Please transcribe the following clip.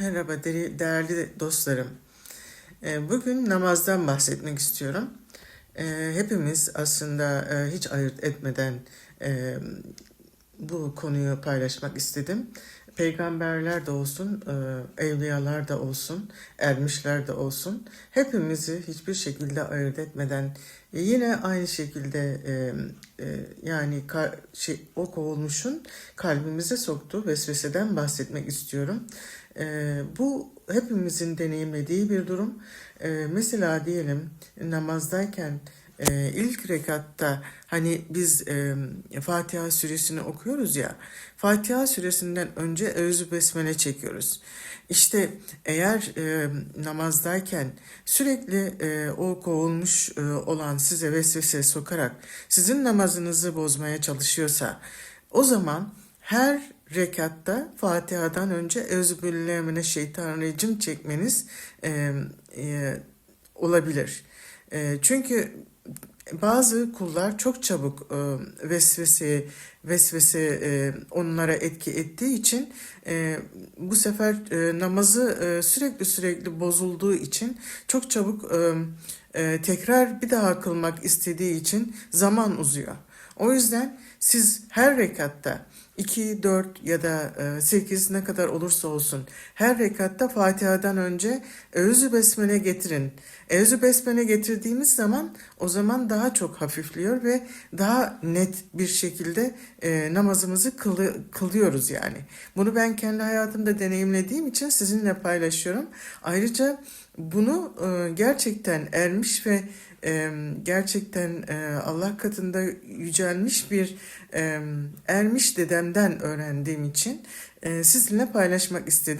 Merhaba değerli dostlarım. Ee, Bugün namazdan bahsetmek istiyorum. Ee, Hepimiz aslında e, hiç ayırt etmeden e, bu konuyu paylaşmak istedim. Peygamberler de olsun, e, evliyalar da olsun, ermişler de olsun. Hepimizi hiçbir şekilde ayırt etmeden e, yine aynı şekilde e, yani şey, o kovulmuşun kalbimize soktuğu vesveseden bahsetmek istiyorum. Bu hepimizin deneyimlediği bir durum. Mesela diyelim namazdayken e, ilk rekatta hani biz e, Fatiha suresini okuyoruz ya. Fatiha suresinden önce Eûzü Besmele çekiyoruz. İşte eğer e, namazdayken sürekli e, o kovulmuş e, olan size vesvese sokarak sizin namazınızı bozmaya çalışıyorsa o zaman her rekatta Fatiha'dan önce Euzubillahimineşşeytanirracim çekmeniz e, e, olabilir. E, çünkü bazı kullar çok çabuk e, vesvese vesvese e, onlara etki ettiği için e, bu sefer e, namazı e, sürekli sürekli bozulduğu için çok çabuk e, e, tekrar bir daha kılmak istediği için zaman uzuyor. O yüzden siz her rekatta 2, 4 ya da 8 ne kadar olursa olsun her rekatta Fatiha'dan önce Eûzü Besmele getirin. Eûzü Besmele getirdiğimiz zaman o zaman daha çok hafifliyor ve daha net bir şekilde e, namazımızı kılı, kılıyoruz yani. Bunu ben kendi hayatımda deneyimlediğim için sizinle paylaşıyorum. Ayrıca bunu e, gerçekten ermiş ve e, gerçekten e, Allah katında yücelmiş bir e, ermiş dedemden öğrendiğim için sizinle paylaşmak istedim.